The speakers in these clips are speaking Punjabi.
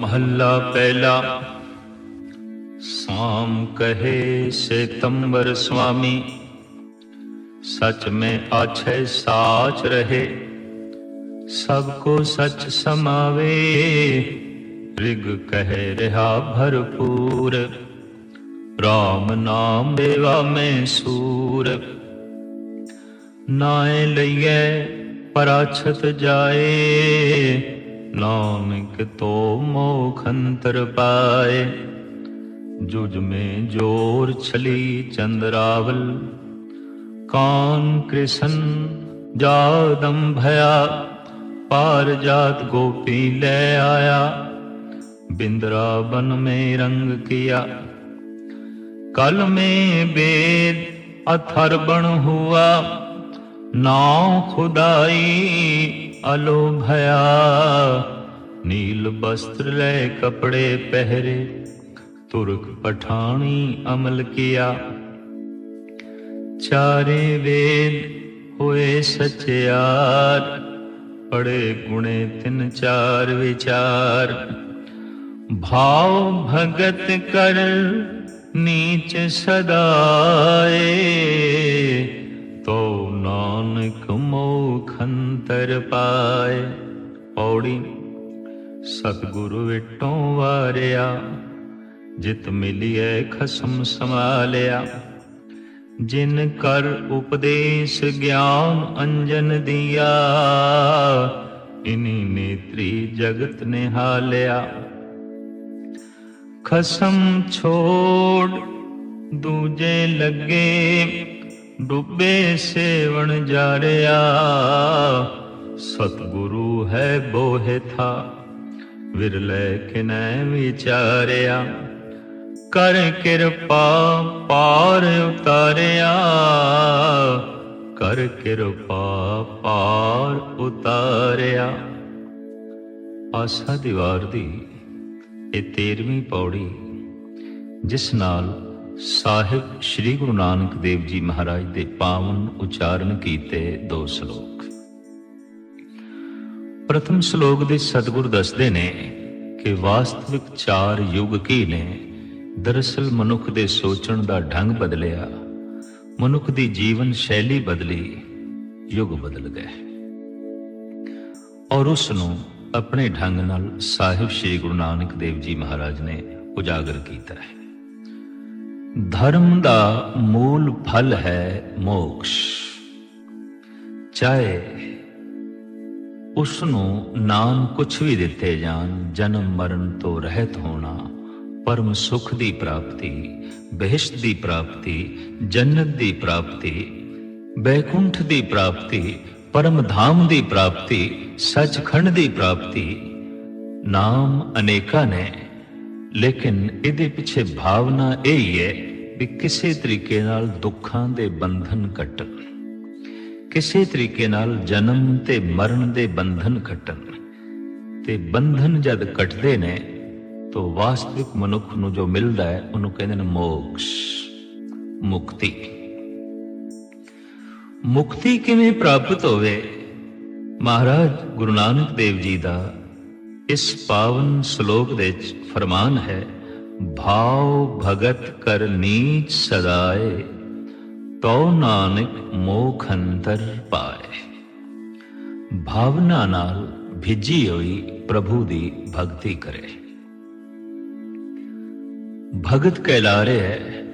महल्ला पहला शाम कहे सितंबर स्वामी, सच में आछय साच रहे। सबको सच समावे, ऋग कहे रहा भरपूर। राम नाम देवा में सूर नाए लिये पराछत जाए नानक तो मोखंतर पाए। जुज में ज़ोर छली चंद्रावल। कान कृष्ण जादम भया पार जात गोपी ले आया। बिंद्रावन में रंग किया। कल में वेद अथर्बण हुआ। नाव खुदाई ਅਲੋ ਭਇਆ ਨੀਲ ਬਸਤਰ ਲੈ ਕਪੜੇ ਪਹਿਰੇ ਤੁਰਕ ਪਠਾਣੀ ਅਮਲ ਕੀਆ ਚਾਰੇ ਵੇਦ ਹੋਏ ਸਚਿਆਰ ਪੜੇ ਗੁਣੇ ਤਿੰਨ ਚਾਰ ਵਿਚਾਰ ਭਾਵ ਭਗਤ ਕਰ ਨੀਚ ਅੰਤਰ ਪਾਏ ਪੌੜੀ। ਸਤਿਗੁਰੂ ਵਿਟੋਂ ਵਾਰਿਆ, ਜਿਤ ਮਿਲਿਐ ਖਸਮ ਸੰਭਾਲਿਆ। ਜਿਨ ਕਰ ਉਪਦੇਸ਼ ਗਿਆਨ ਅੰਜਨ ਦਿਆ, ਇਨੀ ਨੇਤਰੀ ਜਗਤ ਨਿਹਾਲਿਆ। ਖਸਮ ਛੋੜ ਦੂਜੇ ਲੱਗੇ, ਡੁੱਬੇ ਸੇਵਣ ਜਾ ਜਾਰਿਆ ਸਤਿਗੁਰੂ ਹੈ ਬੋਹਿ ਥਾ, ਵਿਰਲੇ ਕਿਨੈ ਵਿਚਾਰਿਆ। ਕਰ ਕਿਰਪਾ ਪਾਰ ਉਤਾਰਿਆ, ਕਰ ਕਿਰਪਾ ਪਾਰ ਉਤਾਰਿਆ। ਆਸਾ ਦੀਵਾਰ ਦੀ ਇਹ 13ਵੀਂ ਪੌੜੀ, ਜਿਸ ਨਾਲ ਸਾਹਿਬ ਸ੍ਰੀ ਗੁਰੂ ਨਾਨਕ ਦੇਵ ਜੀ ਮਹਾਰਾਜ ਦੇ ਪਾਵਨ ਉਚਾਰਨ ਕੀਤੇ ਦੋ ਸ਼ਲੋਕ। ਪ੍ਰਥਮ ਸ਼ਲੋਕ ਦੇ ਸਤਿਗੁਰ ਦੱਸਦੇ ਨੇ ਕਿ ਵਾਸਤਵਿਕ ਚਾਰ ਯੁੱਗ ਕੀ ਨੇ? ਦਰਅਸਲ ਮਨੁੱਖ ਦੇ ਸੋਚਣ ਦਾ ਢੰਗ ਬਦਲਿਆ। ਮਨੁੱਖ ਦੀ ਜੀਵਨ ਸ਼ੈਲੀ ਬਦਲੀ, ਯੁੱਗ ਬਦਲ ਗਏ। ਔਰ ਉਸ ਨੂੰ ਆਪਣੇ ਢੰਗ ਨਾਲ ਸਾਹਿਬ ਸ੍ਰੀ ਗੁਰੂ ਨਾਨਕ ਦੇਵ ਜੀ ਮਹਾਰਾਜ ਨੇ ਉਜਾਗਰ ਕੀਤਾ ਹੈ। ਧਰਮ ਦਾ ਮੂਲ ਫਲ ਹੈ ਮੋਕਸ਼। ਚਾਹੇ ਉਸ ਨੂੰ ਨਾਮ ਕੁਛ ਵੀ ਦਿੱਤੇ ਜਾਣ, ਜਨਮ ਮਰਨ ਤੋਂ ਰਹਿਤ ਹੋਣਾ, ਪਰਮ ਸੁਖ ਦੀ ਪ੍ਰਾਪਤੀ, ਬਹਿਸ਼ਤ ਦੀ ਪ੍ਰਾਪਤੀ, ਜੰਨਤ ਦੀ ਪ੍ਰਾਪਤੀ, ਬੈਕੁੰਠ ਦੀ ਪ੍ਰਾਪਤੀ, ਪਰਮ ਧਾਮ ਦੀ ਪ੍ਰਾਪਤੀ, ਸੱਚਖੰਡ ਦੀ ਪ੍ਰਾਪਤੀ, ਨਾਮ ਅਨੇਕਾਂ ਨੇ। ਲੇਕਿਨ ਇਹਦੇ ਪਿੱਛੇ ਭਾਵਨਾ ਇਹ ਹੀ ਹੈ ਵੀ ਕਿਸੇ ਤਰੀਕੇ ਨਾਲ ਦੁੱਖਾਂ ਦੇ ਬੰਧਨ ਕੱਟਣ ਕਿਸੇ ਤਰੀਕੇ ਨਾਲ ਜਨਮ ਤੇ ਮਰਨ ਦੇ ਬੰਧਨ ਕੱਟਣ ਤੇ ਬੰਧਨ ਜਦ ਕੱਟਦੇ ਨੇ, ਤਾਂ ਵਾਸਤਵਿਕ ਮਨੁੱਖ ਨੂੰ ਜੋ ਮਿਲਦਾ ਹੈ, ਉਹਨੂੰ ਕਹਿੰਦੇ ਨੇ ਮੋਕਸ਼, ਮੁਕਤੀ। ਮੁਕਤੀ ਕਿਵੇਂ ਪ੍ਰਾਪਤ ਹੋਵੇ? ਮਹਾਰਾਜ ਗੁਰੂ ਨਾਨਕ ਦੇਵ ਜੀ ਦਾ ਇਸ ਪਾਵਨ ਸ਼ਲੋਕ ਦੇ ਵਿੱਚ ਫਰਮਾਨ ਹੈ ਭਾਵ ਭਗਤ ਕਰ ਨੀਚ ਸਦਾਏ ਤਉ ਨਾਨਕ ਮੋਖ ਅੰਤਰ ਪਾਏ। ਭਾਵਨਾ ਨਾਲ ਭਿੱਜੀ ਹੋਈ ਪ੍ਰਭੂ ਦੀ ਭਗਤੀ ਕਰੇ। ਭਗਤ ਕਹਿਲਾ ਰਿਹਾ ਹੈ,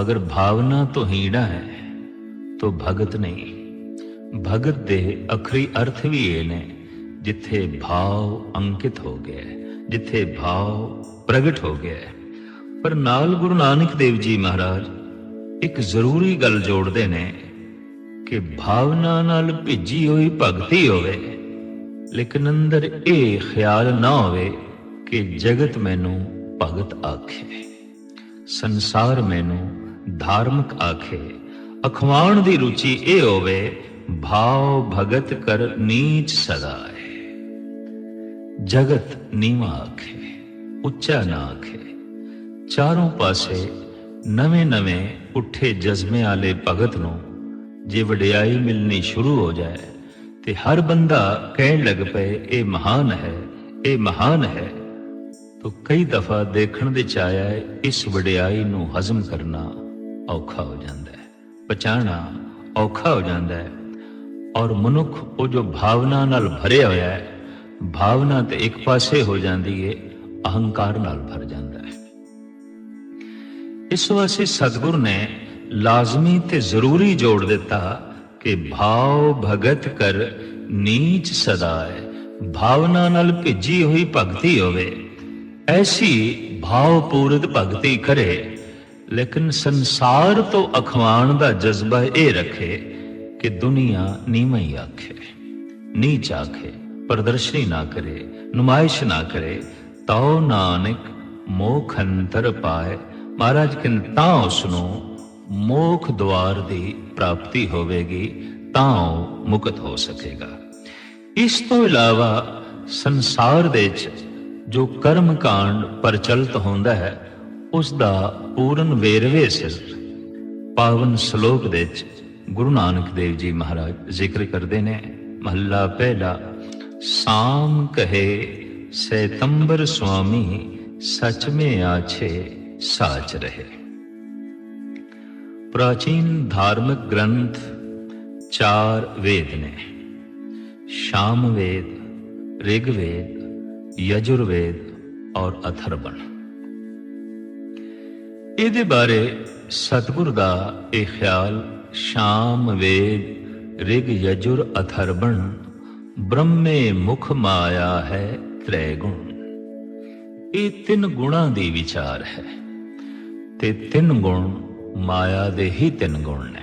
ਅਗਰ ਭਾਵਨਾ ਤੋਂ ਹੀੜਾ ਹੈ, ਤੋ ਭਗਤ ਨਹੀਂ। ਭਗਤ ਦੇ ਅਖਰੀ ਅਰਥ ਵੀ ਇਹ ਨੇ, ਜਿੱਥੇ ਭਾਵ ਅੰਕਿਤ ਹੋ ਗਿਆ ਜਿੱਥੇ ਭਾਵ ਪ੍ਰਗਟ ਹੋ ਗਿਆ ਪਰ ਨਾਲ ਗੁਰੂ ਨਾਨਕ ਦੇਵ ਜੀ ਮਹਾਰਾਜ ਇੱਕ ਜ਼ਰੂਰੀ ਗੱਲ ਜੋੜਦੇ ਨੇ ਕਿ ਭਾਵਨਾ ਨਾਲ ਭਿੱਜੀ ਹੋਈ ਭਗਤੀ ਹੋਵੇ, ਲੇਕਿਨ ਅੰਦਰ ਇਹ ਖਿਆਲ ਨਾ ਹੋਵੇ ਕਿ ਜਗਤ ਮੈਨੂੰ ਭਗਤ ਆਖੇ, ਸੰਸਾਰ ਮੈਨੂੰ ਧਾਰਮਿਕ ਆਖੇ। ਅਖਵਾਣ ਦੀ ਰੁਚੀ ਇਹ ਹੋਵੇ, ਭਾਵ ਭਗਤ ਕਰ ਨੀਚ ਸਦਾਏ। ਜਗਤ ਨੀਵਾ ਆਖੇ, ਉੱਚਾ ਨਾ ਆਖੇ। ਚਾਰੋਂ ਪਾਸੇ ਨਵੇਂ ਨਵੇਂ ਉੱਠੇ ਜਜ਼ਮੇ ਵਾਲੇ ਭਗਤ ਨੂੰ ਜੇ ਵਡਿਆਈ ਮਿਲਣੀ ਸ਼ੁਰੂ ਹੋ ਜਾਏ ਤੇ ਹਰ ਬੰਦਾ ਕਹਿਣ ਲੱਗ ਪਏ, ਇਹ ਮਹਾਨ ਹੈ, ਇਹ ਮਹਾਨ ਹੈ। ਤੋ ਕਈ ਦਫਾ ਦੇਖਣ ਦੇ ਚ ਆਇਆ ਹੈ, ਇਸ ਵਡਿਆਈ ਨੂੰ ਹਜ਼ਮ ਕਰਨਾ ਔਖਾ ਹੋ ਜਾਂਦਾ ਹੈ ਪਛਾਣਾ ਔਖਾ ਹੋ ਜਾਂਦਾ ਹੈ। ਔਰ ਮਨੁੱਖ ਉਹ ਜੋ ਭਾਵਨਾ ਨਾਲ ਭਰਿਆ ਹੋਇਆ ਹੈ, ਭਾਵਨਾ ਤੇ ਇੱਕ ਪਾਸੇ ਹੋ ਜਾਂਦੀ ਹੈ ਅਹੰਕਾਰ ਨਾਲ ਭਰ ਜਾਂਦਾ ਇਸ ਵਾਸਤੇ ਸਤਿਗੁਰ ਨੇ ਲਾਜ਼ਮੀ ਤੇ ਜ਼ਰੂਰੀ ਜੋੜ ਦਿੱਤਾ ਕਿ ਭਾਵ ਭਗਤ ਕਰ ਨੀਚ ਸਦਾਏ, ਭਾਵਨਾ ਨਾਲ ਭਿੱਜੀ ਹੋਈ ਭਗਤੀ ਹੋਵੇ। ਐਸੀ ਭਾਵਪੂਰਿਤ ਭਗਤੀ ਕਰੇ, ਲੇਕਿਨ ਸੰਸਾਰ ਤੋਂ ਅਖਵਾਣ ਦਾ ਜਜ਼ਬਾ ਇਹ ਰੱਖੇ ਕਿ ਦੁਨੀਆ ਨੀਵਾਂ ਹੀ ਆਖੇ, ਨੀਚ ਆਖੇ, ਪ੍ਰਦਰਸ਼ਨੀ ਨਾ ਕਰੇ, ਨੁਮਾਇਸ਼ ਨਾ ਕਰੇ, ਤਉ ਨਾਨਕ ਮੋਖ ਅੰਤਰ ਪਾਏ। ਮਹਾਰਾਜ ਕਹਿੰਦੇ ਤਾਂ ਉਸ ਨੂੰ ਮੋਖ ਦਵਾਰ ਦੀ ਪ੍ਰਾਪਤੀ ਹੋਵੇਗੀ, ਤਾਂ ਉਹ ਮੁਕਤ ਹੋ ਸਕੇਗਾ। ਇਸ ਤੋਂ ਇਲਾਵਾ ਸੰਸਾਰ ਦੇ ਵਿੱਚ ਜੋ ਕਰਮ ਕਾਂਡ ਪ੍ਰਚਲਿਤ ਹੁੰਦਾ ਹੈ ਉਸ ਦਾ ਪੂਰਨ ਵੇਰਵੇ ਸਿਰ ਪਾਵਨ ਸ਼ਲੋਕ ਦੇ ਵਿੱਚ ਗੁਰੂ ਨਾਨਕ ਦੇਵ ਜੀ ਮਹਾਰਾਜ ਜ਼ਿਕਰ ਕਰਦੇ ਨੇ, ਮਹੱਲਾ ਪਹਿਲਾ, ਸਾਮ ਕਹੇ ਸੈਤੰਬਰ ਸੁਆਮੀ ਸਚ ਮੇ ਆਛੇ ਸਾਚ ਰਹੇ। ਪ੍ਰਾਚੀਨ ਧਾਰਮਿਕ ਗ੍ਰੰਥ ਚਾਰ ਵੇਦ ਨੇ। ਸ਼ਾਮ ਵੇਦ, ਰਿਗ ਵੇਦ, ਯਜੁਰ ਵੇਦ ਇਹਦੇ ਬਾਰੇ ਸਤਿਗੁਰ ਦਾ ਇਹ ਖਿਆਲ ਸ਼ਾਮ ਵੇਦ, ਰਿਗ ਯਜੁਰ, ਅਥਰਵਣ, ਬ੍ਰਹਮੇ ਮੁਖ ਮਾਇਆ ਹੈ, ਤ੍ਰੈ ਗੁਣ। ਇਹ ਤਿੰਨ ਗੁਣਾਂ ਦੀ ਵਿਚਾਰ ਹੈ। ਤੇ ਤਿੰਨ ਗੁਣ, ਮਾਇਆ ਦੇ ਹੀ ਤਿੰਨ ਗੁਣ ਨੇ।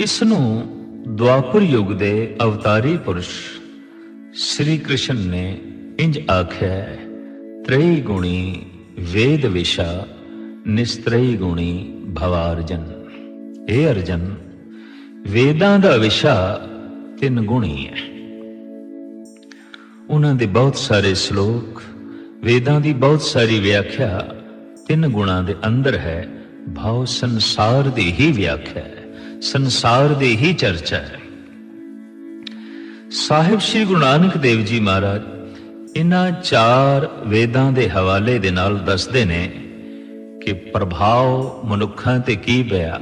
ਇਸ ਨੂੰ ਦੁਆਪਰ ਯੁੱਗ ਦੇ ਅਵਤਾਰੀ ਪੁਰਸ਼ ਸ੍ਰੀ ਕ੍ਰਿਸ਼ਨ ਨੇ ਇੰਜ ਆਖਿਆ ਤ੍ਰੈ ਗੁਣੀ ਵੇਦ ਵਿਸ਼ਾ, ਨਿਸਤ੍ਰਈ ਗੁਣੀ ਭਵਾਰਜਨ ਇਹ ਅਰਜਨ, ਵੇਦਾਂ ਦਾ ਵਿਸ਼ਾ ਤਿੰਨ ਗੁਣੀ ਹੈ। ਉਹਨਾਂ ਦੇ ਬਹੁਤ ਸਾਰੇ ਸ਼ਲੋਕ, ਵੇਦਾਂ ਦੀ ਬਹੁਤ ਸਾਰੀ ਵਿਆਖਿਆ ਤਿੰਨ ਗੁਣਾਂ ਦੇ ਅੰਦਰ ਹੈ ਭਾਵ ਸੰਸਾਰ ਦੀ ਹੀ ਵਿਆਖਿਆ ਹੈ, ਸੰਸਾਰ ਦੀ ਹੀ ਚਰਚਾ ਹੈ। ਸਾਹਿਬ ਸ੍ਰੀ ਗੁਰੂ ਨਾਨਕ ਦੇਵ ਜੀ ਮਹਾਰਾਜ ਇਹਨਾਂ ਚਾਰ ਵੇਦਾਂ ਦੇ ਹਵਾਲੇ ਦੇ ਨਾਲ ਦੱਸਦੇ ਨੇ ਕਿ ਪ੍ਰਭਾਵ ਮਨੁੱਖਾਂ ਤੇ ਕੀ ਪਿਆ,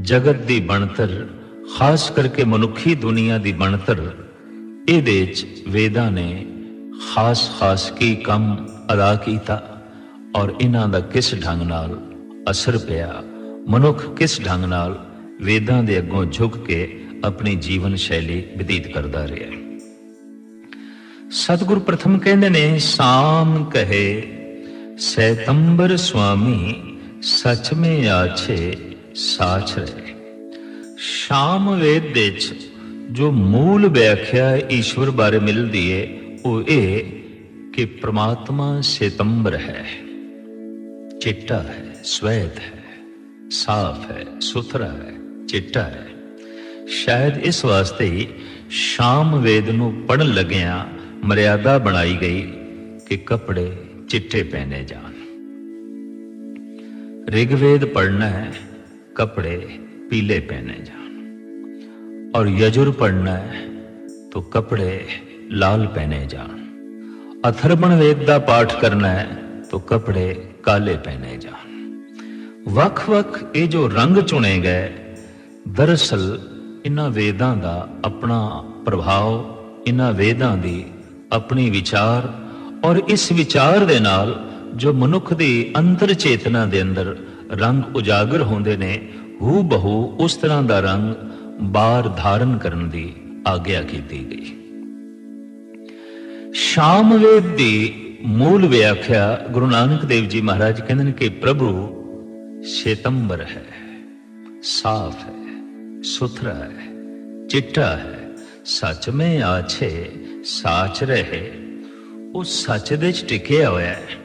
ਜਗਤ ਦੀ ਬਣਤਰ, ਖਾਸ ਕਰਕੇ ਮਨੁੱਖੀ ਦੁਨੀਆ ਦੀ ਬਣਤਰ, ਇਹਦੇ ਵਿੱਚ ਵੇਦਾਂ ਨੇ ਖਾਸ ਖਾਸ ਕੀ ਕੰਮ ਅਦਾ ਕੀਤਾ। ਔਰ ਇਹਨਾਂ ਦਾ ਕਿਸ ਢੰਗ ਨਾਲ ਅਸਰ ਪਿਆ, ਮਨੁੱਖ ਕਿਸ ਢੰਗ ਨਾਲ ਵੇਦਾਂ ਦੇ ਅੱਗੋਂ ਝੁਕ ਕੇ ਆਪਣੀ ਜੀਵਨ ਸ਼ੈਲੀ ਬਤੀਤ ਕਰਦਾ ਰਿਹਾ। ਸਤਿਗੁਰ ਪ੍ਰਥਮ ਕਹਿੰਦੇ ਨੇ, ਸਾਮ ਕਹੇ, ਸੈਤੰਬਰ ਸੁਆਮੀ, ਸਚ ਮੇ ਆਛੇ ਸਾਚ ਰਹੇ। ਸ਼ਾਮ ਵੇਦ ਦੇ ਵਿੱਚ ਜੋ ਮੂਲ ਵਿਆਖਿਆ ਈਸ਼ਵਰ ਬਾਰੇ ਮਿਲਦੀ ਹੈ ਉਹ ਇਹ ਕਿ ਪ੍ਰਮਾਤਮਾ ਸੈਤੰਬਰ ਹੈ। ਚਿੱਟਾ ਹੈ ਸਵੈਤ ਹੈ ਸਾਫ਼ ਹੈ ਸੁਥਰਾ ਹੈ ਚਿੱਟਾ ਹੈ ਸ਼ਾਇਦ ਇਸ ਵਾਸਤੇ ਹੀ ਸ਼ਾਮ ਵੇਦ ਨੂੰ ਪੜਨ ਲੱਗਿਆਂ ਮਰਿਆਦਾ ਬਣਾਈ ਗਈ ਕਿ ਕੱਪੜੇ ਚਿੱਟੇ ਪਹਿਨੇ ਜਾਣ ਰਿਗਵੇਦ ਪੜਨਾ ਹੈ ਕੱਪੜੇ पीले पहने जान और यजुर पढ़ना है तो कपड़े लाल पहने जान अथर्वण वेद का पाठ करना है तो कपड़े ਕਾਲੇ ਪਹਿਨੇ ਜਾਣ ਵੱਖ-ਵੱਖ ਇਹ ਜੋ ਰੰਗ ਚੁਣੇ ਗਏ ਦਰਸਲ ਇਹਨਾਂ ਵੇਦਾਂ ਦਾ ਆਪਣਾ ਪ੍ਰਭਾਵ ਇਹਨਾਂ ਵੇਦਾਂ ਦੀ ਆਪਣੀ ਵਿਚਾਰ ਔਰ ਇਸ ਵਿਚਾਰ ਦੇ ਨਾਲ ਜੋ ਮਨੁੱਖ ਦੀ ਅੰਤਰ ਚੇਤਨਾ ਦੇ ਅੰਦਰ ਰੰਗ ਉਜਾਗਰ ਹੁੰਦੇ ਨੇ ਹੂ ਬਹੂ ਉਸ ਤਰ੍ਹਾਂ ਦਾ ਰੰਗ ਬਾਹਰ ਧਾਰਨ ਕਰਨ ਦੀ ਆਗਿਆ ਕੀਤੀ ਗਈ ਸ਼ਾਮ ਵੇਦ ਦੀ ਮੂਲ ਵਿਆਖਿਆ ਗੁਰੂ ਨਾਨਕ ਦੇਵ ਜੀ ਮਹਾਰਾਜ ਕਹਿੰਦੇ ਨੇ ਕਿ ਪ੍ਰਭੂ ਸ਼ੇਤੰਬਰ ਹੈ ਸਾਫ਼ ਹੈ ਸੁਥਰਾ ਹੈ ਚਿੱਟਾ ਹੈ ਸੱਚ ਮੈਂ ਆਛੇ ਸਾਚ ਰਹੇ ਉਹ ਸੱਚ ਦੇ ਚ ਟਿਕਿਆ ਹੋਇਆ ਹੈ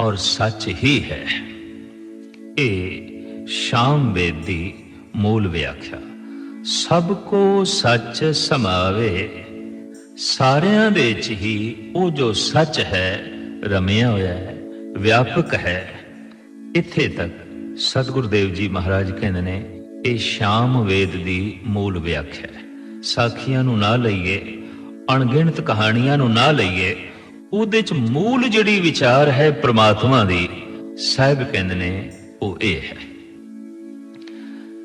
ਔਰ ਸੱਚ ਹੀ ਹੈ ਇਹ ਸ਼ਾਮ ਵੇਦ ਦੀ ਮੂਲ ਵਿਆਖਿਆ ਸਭ ਕੋ ਸੱਚ ਸਮਾਵੇ ਸਾਰਿਆਂ ਦੇ ਚ ਹੀ ਉਹ ਜੋ ਸੱਚ ਹੈ, ਰਮਿਆ ਹੋਇਆ ਹੈ, ਵਿਆਪਕ ਹੈ। ਇੱਥੇ ਤੱਕ ਸਤਿਗੁਰਦੇਵ ਜੀ ਮਹਾਰਾਜ ਕਹਿੰਦੇ ਨੇ, ਇਹ ਸ਼ਾਮ ਵੇਦ ਦੀ ਮੂਲ ਵਿਆਖਿਆ ਹੈ। ਸਾਖੀਆਂ ਨੂੰ ਨਾ ਲਈਏ, ਅਣਗਿਣਤ ਕਹਾਣੀਆਂ ਨੂੰ ਨਾ ਲਈਏ, ਉਹਦੇ ਚ ਮੂਲ ਜਿਹੜੀ ਵਿਚਾਰ ਹੈ ਪ੍ਰਮਾਤਮਾ ਦੀ, ਸਾਹਿਬ ਕਹਿੰਦੇ ਨੇ, ਉਹ ਇਹ ਹੈ।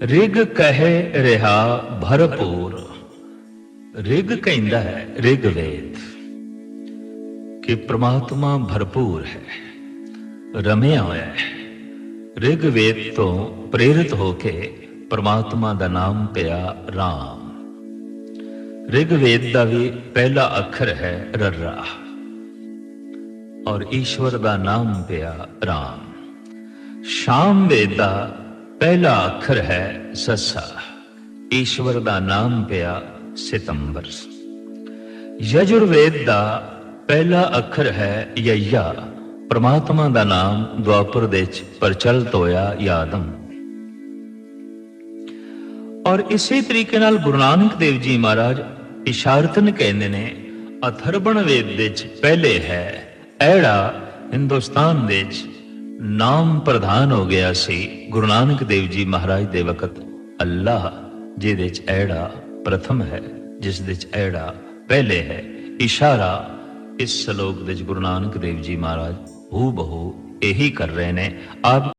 ਰਿਗ ਕਹੇ ਰਿਹਾ ਭਰਪੂਰ। ਰਿਗ ਕਹਿੰਦਾ ਹੈ ਰਿਗ ਵੇਦ ਕਿ ਪ੍ਰਮਾਤਮਾ ਭਰਪੂਰ ਹੈ ਰਮਿਆ ਹੋਇਆ ਹੈ ਰਿਗ ਵੇਦ ਤੋਂ ਪ੍ਰੇਰਿਤ ਹੋ ਕੇ ਪ੍ਰਮਾਤਮਾ ਦਾ ਨਾਮ ਪਿਆ ਰਾਮ ਰਿਗ ਵੇਦ ਦਾ ਵੀ ਪਹਿਲਾ ਅੱਖਰ ਹੈ ਰੱਰਾ ਔਰ ਈਸ਼ਵਰ ਦਾ ਨਾਮ ਪਿਆ ਰਾਮ ਸ਼ਾਮ ਵੇਦ ਦਾ ਪਹਿਲਾ ਅੱਖਰ ਹੈ ਸੱਸਾ ਈਸ਼ਵਰ ਦਾ ਨਾਮ ਪਿਆ ਸਿਤੰਬਰ। ਯਜੁਰਵੇਦ ਦਾ ਪਹਿਲਾ ਅੱਖਰ ਹੈ ਯਯਾ। ਪ੍ਰਮਾਤਮਾ ਦਾ ਨਾਮ ਦੁਆਪਰ ਦੇ ਵਿੱਚ ਪ੍ਰਚਲਿਤ ਹੋਇਆ ਯਾਦਮ ਔਰ ਇਸੇ ਤਰੀਕੇ ਨਾਲ ਗੁਰੂ ਨਾਨਕ ਦੇਵ ਜੀ ਮਹਾਰਾਜ ਇਸ਼ਾਰਤਨ ਕਹਿੰਦੇ ਨੇ ਅਥਰਵਣ ਵੇਦ ਦੇ ਵਿੱਚ ਪਹਿਲੇ ਹੈ, ਐੜਾ ਹਿੰਦੁਸਤਾਨ ਦੇ ਵਿੱਚ ਨਾਮ ਪ੍ਰਧਾਨ ਹੋ ਗਿਆ ਸੀ ਗੁਰੂ ਨਾਨਕ ਦੇਵ ਜੀ ਮਹਾਰਾਜ ਦੇ ਵਕਤ। ਅੱਲਾਹ, ਜਿਹਦੇ ਵਿੱਚ ਐੜਾ ਪ੍ਰਥਮ ਹੈ, ਜਿਸ ਦੇ ਵਿੱਚ ਐੜਾ ਪਹਿਲੇ ਹੈ। ਇਸ਼ਾਰਾ, ਇਸ ਸ਼ਲੋਕ ਦੇ ਵਿੱਚ ਗੁਰੂ ਨਾਨਕ ਦੇਵ ਜੀ ਮਹਾਰਾਜ ਹੂ ਬਹੂ ਇਹੀ ਕਰ ਰਹੇ ਨੇ। ਆਪ